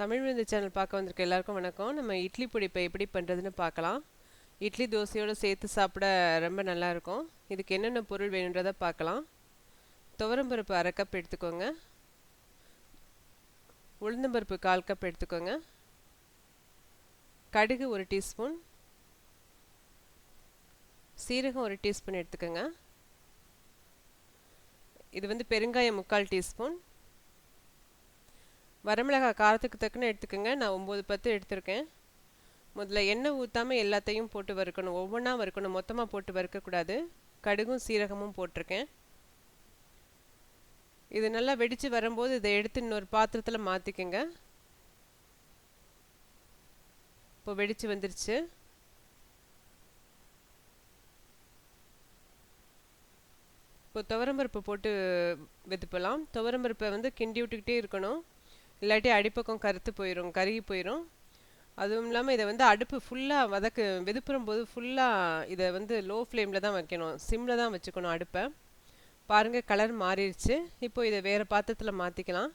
தமிழ் விருந்து சேனல் பார்க்க வந்திருக்க எல்லாருக்கும் வணக்கம். நம்ம இட்லி பிடிப்பை எப்படி பண்ணுறதுன்னு பார்க்கலாம். இட்லி தோசையோடு சேர்த்து சாப்பிட ரொம்ப நல்லா இருக்கும். இதுக்கு என்னென்ன பொருள் வேணுன்றதை பார்க்கலாம். துவரம்பருப்பு அரை கப் எடுத்துக்கோங்க. உளுந்தம்பருப்பு கால் கப் எடுத்துக்கோங்க. கடுகு ஒரு டீஸ்பூன். சீரகம் ஒரு டீஸ்பூன் எடுத்துக்கோங்க. இது வந்து பெருங்காயம் முக்கால் டீஸ்பூன். வரமிளகாய் காரத்துக்கு தக்குன்னு எடுத்துக்கோங்க. நான் ஒம்பது பத்து எடுத்திருக்கேன். முதல்ல எண்ணெய் ஊற்றாமல் எல்லாத்தையும் போட்டு வறுக்கணும். ஒவ்வொன்றா வறுக்கணும். மொத்தமாக போட்டு வறுக்கக்கூடாது கடுகும் சீரகமும் போட்டிருக்கேன். இது நல்லா வெடித்து வரும்போது இதை எடுத்து இன்னொரு பாத்திரத்தில் மாற்றிக்கோங்க இப்போ வெடித்து வந்துருச்சு. இப்போ துவரம்பருப்பு போட்டு வெதுப்பலாம். துவரம்பருப்பை வந்து கிண்டி விட்டுக்கிட்டே இருக்கணும். இல்லாட்டி அடிப்பக்கம் கருத்து போயிடும் கருகி போயிடும் அதுவும் இல்லாமல் இதை வந்து அடுப்பு ஃபுல்லாக வதக்கு வெதுப்புறும் போது ஃபுல்லாக இதை வந்து லோ ஃப்ளேமில் தான் வைக்கணும். சிம்மில் தான் வச்சுக்கணும் அடுப்பை. பாருங்கள் கலர் மாறிடுச்சு. இப்போ இதை வேறு பாத்திரத்தில் மாற்றிக்கலாம்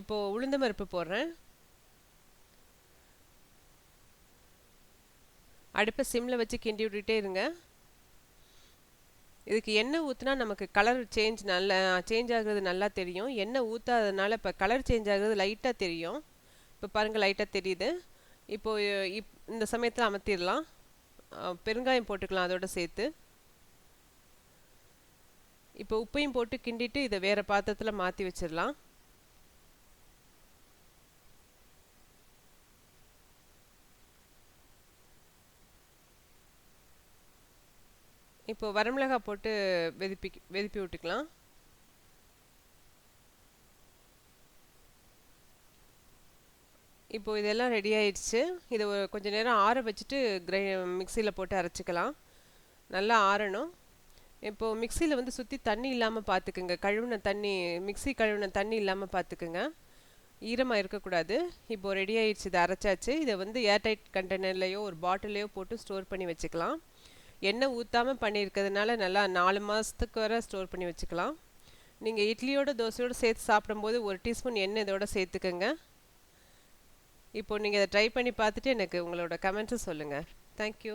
இப்போது உளுந்த பருப்பு போடுறேன். அடுப்பை சிம்மில் வச்சு கிண்டி விட்டுட்டே இருங்க. இதுக்கு எண்ணெய் ஊற்றினா நமக்கு கலர் சேஞ்ச் நல்லா சேஞ்ச் ஆகுறது நல்லா தெரியும். எண்ணெய் ஊற்றாததுனால இப்போ கலர் சேஞ்ச் ஆகுறது லைட்டாக தெரியும். இப்போ பாருங்கள் லைட்டாக தெரியுது. இப்போது இப் இந்த சமயத்தில் அமர்த்திடலாம். பெருங்காயம் போட்டுக்கலாம் அதோட சேர்த்து. இப்போ உப்பையும் போட்டு கிண்டிட்டு இதை வேறு பாத்திரத்தில் மாற்றி வச்சிடலாம். இப்போ வரமிளகாய் போட்டு வெதுப்பி வெதுப்பி விட்டுக்கலாம். இப்போது இதெல்லாம் ரெடி ஆயிடுச்சு. இதை ஒரு கொஞ்சம் நேரம் ஆற வச்சுட்டு கிரை மிக்சியில் போட்டு அரைச்சிக்கலாம். நல்லா ஆறணும். இப்போது மிக்சியில் வந்து சுற்றி தண்ணி இல்லாமல் பார்த்துக்குங்க கழுவின தண்ணி மிக்சி கழுவின தண்ணி இல்லாமல் பார்த்துக்குங்க ஈரமாக இருக்கக்கூடாது. இப்போது ரெடி ஆயிடுச்சு. இதை அரைச்சாச்சு. இதை வந்து ஏர்டைட் கண்டெய்னர்லேயோ ஒரு பாட்டிலையோ போட்டு ஸ்டோர் பண்ணி வச்சுக்கலாம். எண்ணெய் ஊற்றாமல் பண்ணியிருக்கிறதுனால நல்லா நாலு மாதத்துக்கு வர ஸ்டோர் பண்ணி வச்சுக்கலாம். நீங்கள் இட்லியோட தோசையோடு சேர்த்து சாப்பிடும்போது ஒரு டீஸ்பூன் எண்ணெய் இதோட சேர்த்துக்கோங்க. இப்போ நீங்கள் இதை ட்ரை பண்ணி பார்த்துட்டு எனக்கு உங்களோட கமெண்ட்ஸை சொல்லுங்கள் தேங்க்யூ